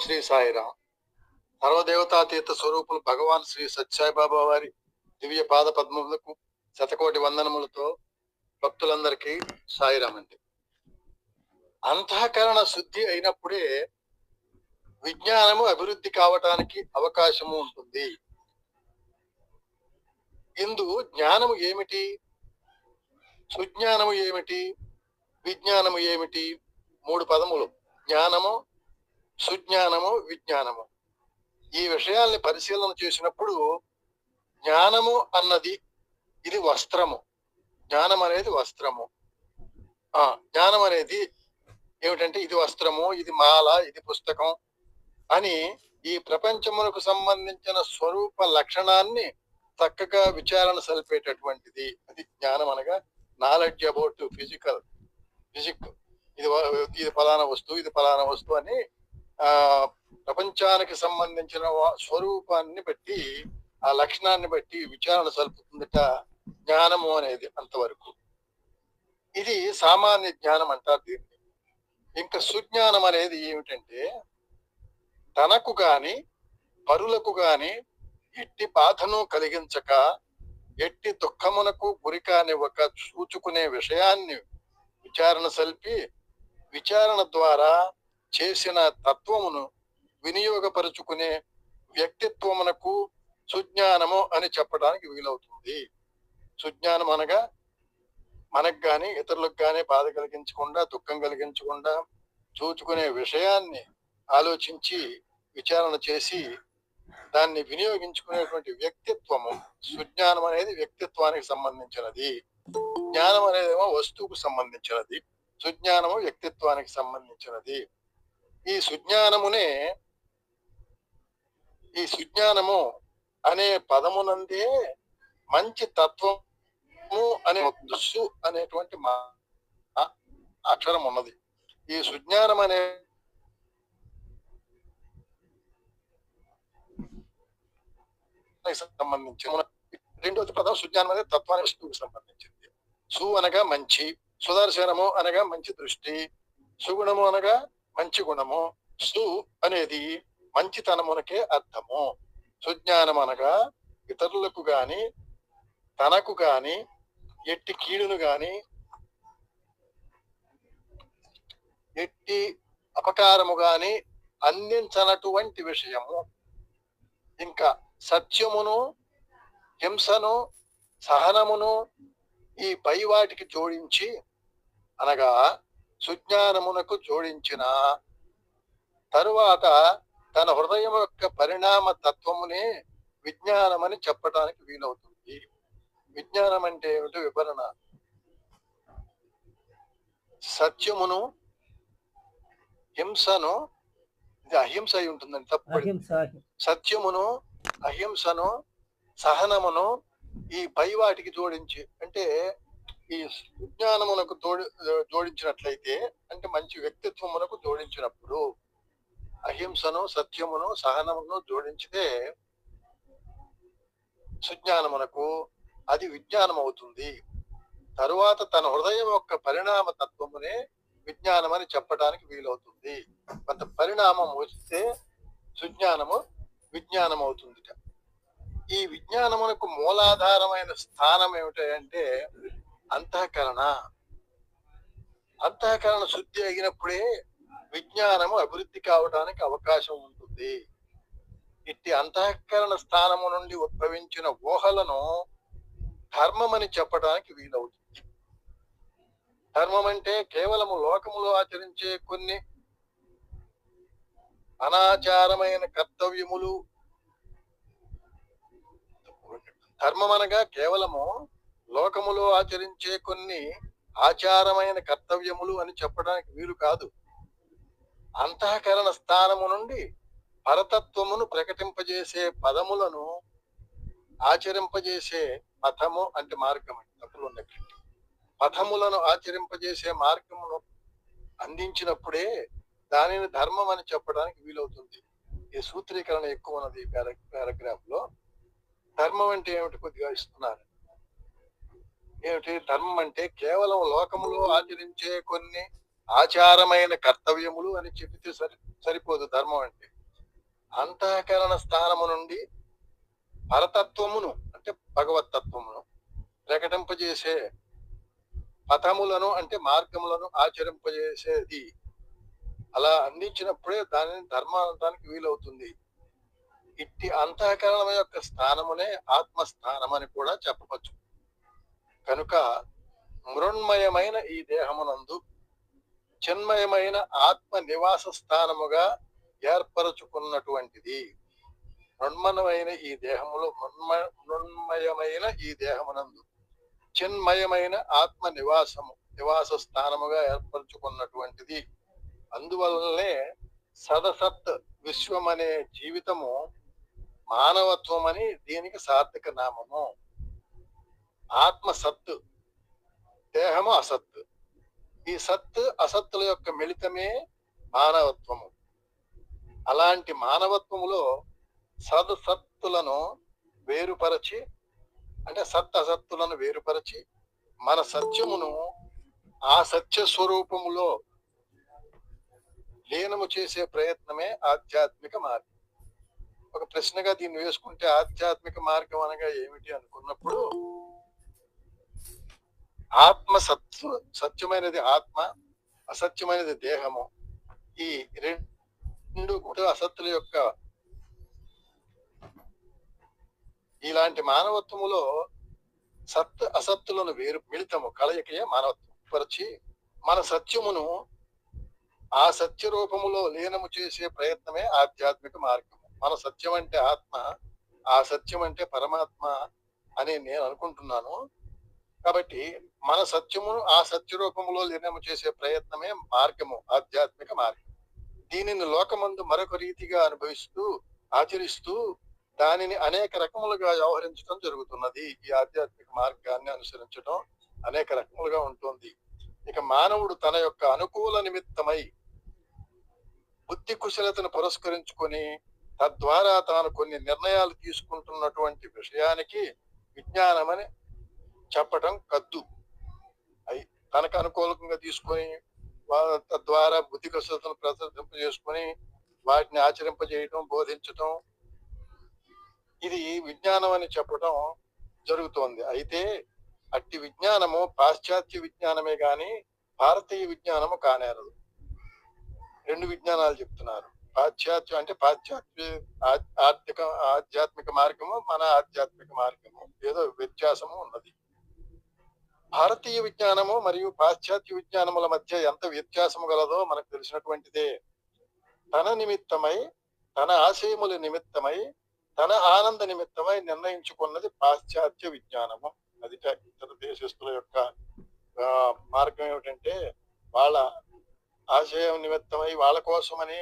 శ్రీ సాయిరాం సర్వదేవతాతీర్థ స్వరూపులు భగవాన్ శ్రీ సత్యాయిబాబా వారి దివ్య పాద పద్మములకు శతకోటి వందనములతో భక్తులందరికీ సాయిరామ్ అండి. అంతఃకరణ శుద్ధి అయినప్పుడే విజ్ఞానము అభివృద్ధి కావటానికి అవకాశము ఉంటుంది. ఇందు జ్ఞానము ఏమిటి? సుజ్ఞానము ఏమిటి? విజ్ఞానము ఏమిటి? మూడు పదములు. జ్ఞానము సుజ్ఞానము విజ్ఞానము. ఈ విషయాల్ని పరిశీలన చేసినప్పుడు జ్ఞానము అన్నది ఇది వస్త్రము. జ్ఞానం అనేది వస్త్రము. ఆ జ్ఞానం అనేది ఏమిటంటే ఇది వస్త్రము ఇది మాల ఇది పుస్తకం అని ఈ ప్రపంచమునకు సంబంధించిన స్వరూప లక్షణాన్ని చక్కగా విచారణ సలిపేటటువంటిది అది జ్ఞానం అనగా నాలెడ్జ్ అబౌట్ ఫిజికల్ ఫిజిక్ ఇది ఇది ఫలానా వస్తువు ఇది ఫలానా వస్తువు అని ప్రపంచానికి సంబంధించిన స్వరూపాన్ని బట్టి ఆ లక్షణాన్ని బట్టి విచారణ సల్పుతుందట జ్ఞానము అనేది అంతవరకు. ఇది సామాన్య జ్ఞానం అంటారు దీన్ని. ఇంకా సుజ్ఞానం అనేది ఏమిటంటే తనకు గాని పరులకు గాని ఎట్టి బాధను కలిగించక ఎట్టి దుఃఖమునకు గురి ఒక చూచుకునే విషయాన్ని విచారణ సల్పి విచారణ ద్వారా చేసిన తత్వమును వినియోగపరుచుకునే వ్యక్తిత్వమునకు సుజ్ఞానము అని చెప్పడానికి వీలవుతుంది. సుజ్ఞానం అనగా మనకు కానీ ఇతరులకు కానీ బాధ కలిగించకుండా దుఃఖం కలిగించకుండా చూచుకునే విషయాన్ని ఆలోచించి విచారణ చేసి దాన్ని వినియోగించుకునేటువంటి వ్యక్తిత్వము సుజ్ఞానం అనేది వ్యక్తిత్వానికి సంబంధించినది. జ్ఞానం అనేదేమో వస్తువుకు సంబంధించినది. సుజ్ఞానము వ్యక్తిత్వానికి సంబంధించినది. ఈ సుజ్ఞానమునే ఈ సుజ్ఞానము అనే పదమునందే మంచి తత్వము అనే దుస్సు అనేటువంటి మా అక్షరం ఉన్నది. ఈ సుజ్ఞానం అనే సంబంధించిన రెండోది పదం సుజ్ఞానం అనేది తత్వానికి వస్తువుకు సంబంధించింది. సు అనగా మంచి సుదర్శనము అనగా మంచి దృష్టి సుగుణము అనగా మంచి గుణము సు అనేది మంచితనమునకే అర్థము. సుజ్ఞానం అనగా ఇతరులకు గాని తనకు గాని ఎట్టి కీడును గాని ఎట్టి అపకారము గాని అందించనటువంటి విషయము. ఇంకా సత్యమును హింసను సహనమును ఈ పై వాటికి జోడించి అనగా సుజ్ఞానమునకు జోడించిన. తరువాత తన హృదయం యొక్క పరిణామ తత్వమునే విజ్ఞానమని చెప్పడానికి వీలవుతుంది. విజ్ఞానం అంటే ఏమిటో? వివరణ. సత్యమును హింసను ఇది అహింస అయి ఉంటుందండి తప్పు. సత్యమును అహింసను సహనమును ఈ పై వాటికి జోడించి అంటే ఈ విజ్ఞానమునకు తోడి జోడించినట్లయితే అంటే మంచి వ్యక్తిత్వమునకు జోడించినప్పుడు అహింసను సత్యమును సహనమును జోడించితే సుజ్ఞానమునకు అది విజ్ఞానం అవుతుంది తరువాత తన హృదయం యొక్క పరిణామ తత్వమునే విజ్ఞానం అని చెప్పడానికి వీలవుతుంది. కొంత పరిణామం వస్తే సుజ్ఞానము విజ్ఞానం అవుతుంది ఈ విజ్ఞానమునకు మూలాధారమైన స్థానం ఏమిటంటే అంతఃకరణ. అంతఃకరణ శుద్ధి అయినప్పుడే విజ్ఞానము అభివృద్ధి కావడానికి అవకాశం ఉంటుంది. ఇట్టి అంతఃకరణ స్థానము నుండి ఉద్భవించిన ఊహలను ధర్మం అని చెప్పడానికి వీలవుతుంది. ధర్మం అంటే కేవలము లోకములో ఆచరించే కొన్ని అనాచారమైన కర్తవ్యములు. ధర్మం అనగా కేవలము లోకములో ఆచరించే కొన్ని ఆచారమైన కర్తవ్యములు అని చెప్పడానికి వీలు కాదు. అంతఃకరణ స్థానము నుండి పరతత్వమును ప్రకటింపజేసే పదములను ఆచరింపజేసే పథము అంటే మార్గం అంటే తప్పులు ఉన్నట్టు పథములను ఆచరింపజేసే మార్గమును అందించినప్పుడే దానిని ధర్మం అని చెప్పడానికి వీలవుతుంది. ఈ సూత్రీకరణ ఎక్కువ ఉన్నది పారాగ్రాఫ్లో ధర్మం అంటే ఏమిటి కొద్దిగా ఇస్తున్నారు ఏమిటి? ధర్మం అంటే కేవలం లోకములో ఆచరించే కొన్ని ఆచారమైన కర్తవ్యములు అని చెబితే సరి సరిపోదు ధర్మం అంటే. అంతఃకరణ స్థానము నుండి పరతత్వమును అంటే భగవతత్వమును ప్రకటింపజేసే పథములను అంటే మార్గములను ఆచరింపజేసేది. అలా అందించినప్పుడే దానిని ధర్మానికి వీలవుతుంది. ఇట్టి అంతఃకరణం యొక్క స్థానమునే ఆత్మస్థానం అని కూడా చెప్పవచ్చు. కనుక మృణ్మయమైన ఈ దేహమునందు చిన్మయమైన ఆత్మ నివాస స్థానముగా ఏర్పరచుకున్నటువంటిది. మృణ్మయమైన ఈ దేహములో మృణ్మ మృణ్మయమైన ఈ దేహమునందు చిన్మయమైన ఆత్మ నివాసము నివాస స్థానముగా ఏర్పరచుకున్నటువంటిది. అందువల్లనే సదసత్ విశ్వం అనే జీవితము మానవత్వం అని దీనికి సార్థక నామము. ఆత్మ సత్తు దేహము అసత్ ఈ సత్ అసత్తుల యొక్క మిళితమే మానవత్వము. అలాంటి మానవత్వములో సత్తులను వేరుపరచి అంటే సత్ అసత్తులను వేరుపరచి మన సత్యమును ఆ సత్య స్వరూపములో లీనము చేసే ప్రయత్నమే ఆధ్యాత్మిక మార్గం. ఒక ప్రశ్నగా దీన్ని వేసుకుంటే ఆధ్యాత్మిక మార్గం అనగా ఏమిటి అనుకున్నప్పుడు ఆత్మ సత్వ సత్యమైనది ఆత్మ అసత్యమైనది దేహము. ఈ రెండు కూడా అసత్తుల యొక్క ఇలాంటి మానవత్వములో సత్ అసత్తులను వేరు మిళితము కలయికయే మానవత్వం పరిచి మన సత్యమును ఆ సత్య రూపములో లీనము చేసే ప్రయత్నమే ఆధ్యాత్మిక మార్గం మన సత్యం అంటే ఆత్మ ఆ సత్యం అంటే పరమాత్మ అని నేను అనుకుంటున్నాను. కాబట్టి మన సత్యమును ఆ సత్య రూపములో లీనము చేసే ప్రయత్నమే మార్గము ఆధ్యాత్మిక మార్గం. దీనిని లోకమందు మరొక రీతిగా అనుభవిస్తూ ఆచరిస్తూ దానిని అనేక రకములుగా వ్యవహరించడం జరుగుతున్నది. ఈ ఆధ్యాత్మిక మార్గాన్ని అనుసరించడం అనేక రకములుగా ఉంటుంది. ఇక మానవుడు తన యొక్క అనుకూల నిమిత్తమై బుద్ధి కుశలతను పురస్కరించుకొని తద్వారా తాను కొన్ని నిర్ణయాలు తీసుకుంటున్నటువంటి విషయానికి విజ్ఞానమని చెప్పటం కద్దు. అయి తనకు అనుకూలంగా తీసుకొని వా- తద్వారా బుద్ధి కుశలతను ప్రదర్శింపజేసుకొని వాటిని ఆచరింపజేయటం బోధించటం. ఇది విజ్ఞానం అని చెప్పటం జరుగుతోంది. అయితే అట్టి విజ్ఞానము పాశ్చాత్య విజ్ఞానమే గాని భారతీయ విజ్ఞానము కానేరదు. రెండు విజ్ఞానాలు చెప్తున్నారు. పాశ్చాత్యం అంటే పాశ్చాత్య ఆర్థిక ఆధ్యాత్మిక మార్గము మన ఆధ్యాత్మిక మార్గము. ఏదో వ్యత్యాసము ఉన్నది. భారతీయ విజ్ఞానము మరియు పాశ్చాత్య విజ్ఞానముల మధ్య ఎంత వ్యత్యాసము గలదో మనకు తెలిసినటువంటిదే. తన నిమిత్తమై తన ఆశయముల నిమిత్తమై తన ఆనంద నిమిత్తమై నిర్ణయించుకున్నది పాశ్చాత్య విజ్ఞానము. అది ఇతర దేశస్తుల యొక్క మార్గం ఏమిటంటే వాళ్ళ ఆశయం నిమిత్తమై వాళ్ళ కోసమని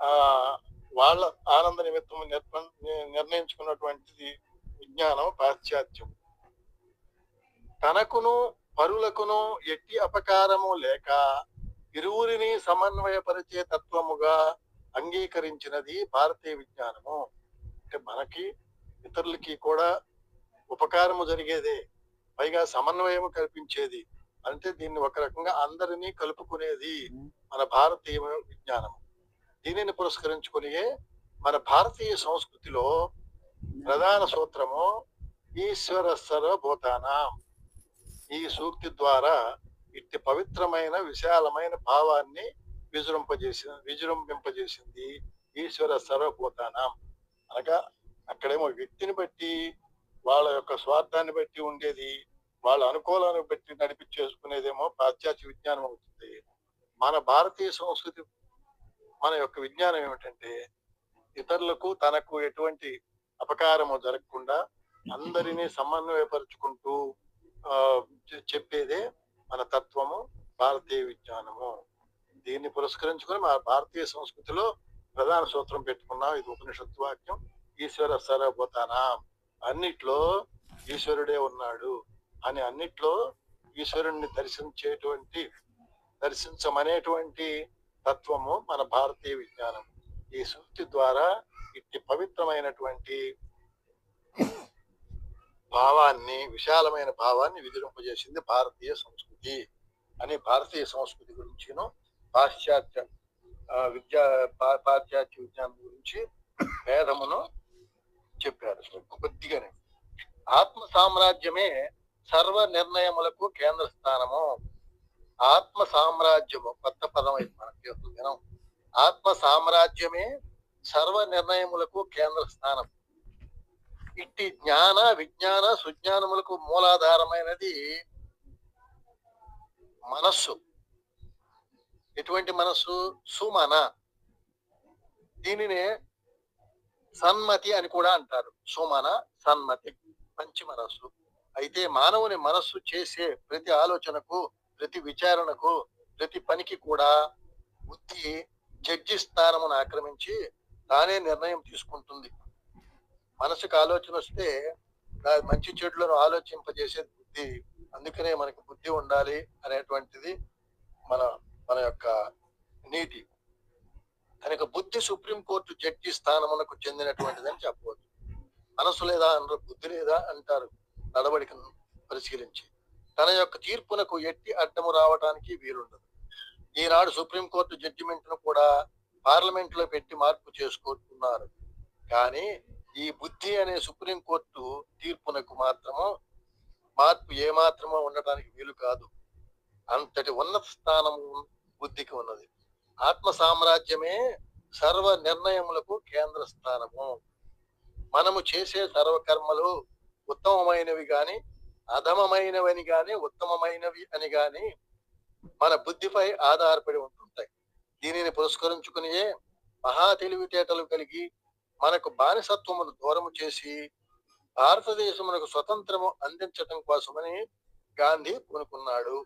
ఆ వాళ్ళ ఆనంద నిమిత్తం నిర్ణయించుకున్నటువంటిది విజ్ఞానం పాశ్చాత్యం తనకును పరులకును ఎట్టి అపకారము లేక ఇరువురిని సమన్వయపరిచే తత్వముగా అంగీకరించినది భారతీయ విజ్ఞానము. అంటే మనకి ఇతరులకి కూడా ఉపకారము జరిగేదే. పైగా సమన్వయము కల్పించేది. అంటే దీన్ని ఒక రకంగా అందరినీ కలుపుకునేది మన భారతీయ విజ్ఞానం దీనిని పురస్కరించుకుని మన భారతీయ సంస్కృతిలో ప్రధాన సూత్రము ఈశ్వర సర్వభూతానం. ఈ సూక్తి ద్వారా ఇట్టి పవిత్రమైన విశాలమైన భావాన్ని విజృంపజేసి విజృంభింపజేసింది ఈశ్వర సర్వభూతానం. అనగా అక్కడేమో వ్యక్తిని బట్టి వాళ్ళ యొక్క స్వార్థాన్ని బట్టి ఉండేది వాళ్ళ అనుకూలాన్ని బట్టి నడిపించేసుకునేదేమో పాశ్చాత్య విజ్ఞానం అవుతుంది. మన భారతీయ సంస్కృతి మన యొక్క విజ్ఞానం ఏమిటంటే ఇతరులకు తనకు ఎటువంటి అపకారము జరగకుండా అందరినీ సమన్వయపరుచుకుంటూ చెప్పేదే మన తత్వము భారతీయ విజ్ఞానము. దీన్ని పురస్కరించుకొని మన భారతీయ సంస్కృతిలో ప్రధాన సూత్రం పెట్టుకున్నాం. ఇది ఉపనిషత్తు వాక్యం. ఈశ్వర సర్వభూతానా. అన్నిట్లో ఈశ్వరుడే ఉన్నాడు అని అన్నిట్లో ఈశ్వరుణ్ణి దర్శించేటువంటి దర్శించమనేటువంటి తత్వము మన భారతీయ విజ్ఞానం ఈ సూక్తి ద్వారా ఇట్టి పవిత్రమైనటువంటి భావాన్ని విశాలమైన భావాన్ని విజృంపజేసింది భారతీయ సంస్కృతి. అని భారతీయ సంస్కృతి గురించిను పాశ్చాత్య విద్యా పాశ్చాత్య విజ్ఞానం గురించి భేదమును చెప్పారు కొద్దిగానే. ఆత్మ సామ్రాజ్యమే సర్వ నిర్ణయములకు కేంద్ర స్థానము. ఆత్మ సామ్రాజ్యము కొత్త పదం అయితే మనం వినం ఆత్మ సామ్రాజ్యమే సర్వ నిర్ణయములకు కేంద్ర స్థానం. ఇట్టి జ్ఞాన విజ్ఞాన సుజ్ఞానములకు మూలాధారమైనది మనస్సు. ఎటువంటి మనస్సు? సుమన. దీనినే సన్మతి అని కూడా అంటారు. సుమన సన్మతి మంచి మనస్సు. అయితే మానవుని మనస్సు చేసే ప్రతి ఆలోచనకు ప్రతి విచారణకు ప్రతి పనికి కూడా బుద్ధి జడ్జి స్థానమును ఆక్రమించి తానే నిర్ణయం తీసుకుంటుంది. మనసుకు ఆలోచన వస్తే మంచి చెడులను ఆలోచింపజేసేది బుద్ధి. అందుకనే మనకి బుద్ధి ఉండాలి అనేటువంటిది మన మన యొక్క నీతి. కనుక బుద్ధి సుప్రీంకోర్టు జడ్జి స్థానమునకు చెందినటువంటిదని చెప్పవచ్చు. మనసు లేదా అనరు బుద్ధి లేదా అంటారు నడవడికను పరిశీలించి. తన యొక్క తీర్పునకు ఎట్టి అడ్డము రావడానికి వీలుండదు. ఈనాడు సుప్రీంకోర్టు జడ్జిమెంట్ను కూడా పార్లమెంట్లో పెట్టి మార్పు చేసుకుంటున్నారు. కానీ ఈ బుద్ధి అనే సుప్రీంకోర్టు తీర్పునకు మాత్రము మార్పు ఏమాత్రమో ఉండటానికి వీలు కాదు. అంతటి ఉన్నత స్థానము బుద్ధికి ఉన్నది. ఆత్మ సామ్రాజ్యమే సర్వ నిర్ణయములకు కేంద్ర స్థానము. మనము చేసే సర్వకర్మలు ఉత్తమమైనవి గాని అధమమైనవని గాని ఉత్తమమైనవి అని గాని మన బుద్ధిపై ఆధారపడి ఉంటుంటాయి. దీనిని పురస్కరించుకునియే మహా తెలివితేటలు కలిగి మనకు బానిసత్వమును దూరము చేసి భారతదేశమునకు స్వతంత్రము అందించటం కోసమని గాంధీ పూనుకున్నాడు.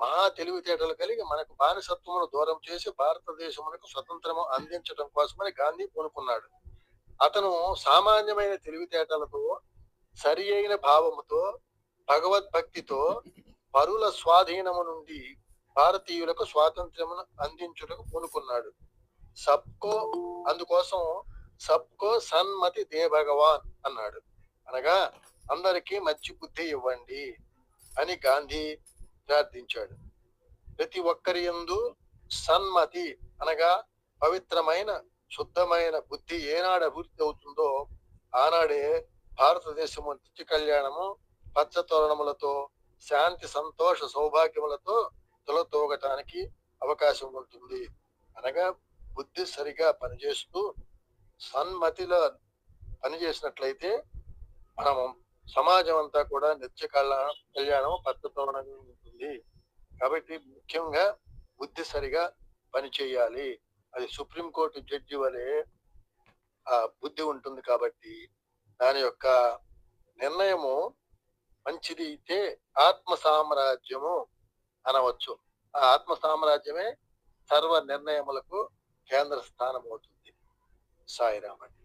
మహా తెలివితేటలు కలిగి మనకు బానిసత్వమును దూరం చేసి భారతదేశమునకు స్వతంత్రము అందించటం కోసమని గాంధీ పూనుకున్నాడు. అతను సామాన్యమైన తెలివితేటలతో సరి అయిన భావముతో భగవద్భక్తితో పరుల స్వాధీనము నుండి భారతీయులకు స్వాతంత్ర్యమును అందించుటకు పూనుకున్నాడు. సబ్కో అందుకోసం సబ్కో సన్మతి దే భగవాన్ అన్నాడు. అనగా అందరికీ మంచి బుద్ధి ఇవ్వండి అని గాంధీ ప్రార్థించాడు. ప్రతి ఒక్కరి యందు సన్మతి అనగా పవిత్రమైన శుద్ధమైన బుద్ధి ఏనాడు అభివృద్ధి అవుతుందో ఆనాడే భారతదేశము నిత్య కళ్యాణము పచ్చ తోరణములతో శాంతి సంతోష సౌభాగ్యములతో తొలతోగటానికి అవకాశం ఉంటుంది. అనగా బుద్ధి సరిగా పనిచేస్తూ సన్మతిలో పనిచేసినట్లయితే మనము సమాజం అంతా కూడా నిత్య కళ్యాణం కళ్యాణం ఉంటుంది. కాబట్టి ముఖ్యంగా బుద్ధి సరిగా పనిచేయాలి అది సుప్రీంకోర్టు జడ్జి వలె ఆ బుద్ధి ఉంటుంది కాబట్టి దాని యొక్క నిర్ణయము మంచిది అయితే ఆత్మ సామ్రాజ్యము అనవచ్చు. ఆ ఆత్మ సామ్రాజ్యమే సర్వ నిర్ణయములకు కేంద్ర స్థానం అవుతుంది. సాయిరామన్.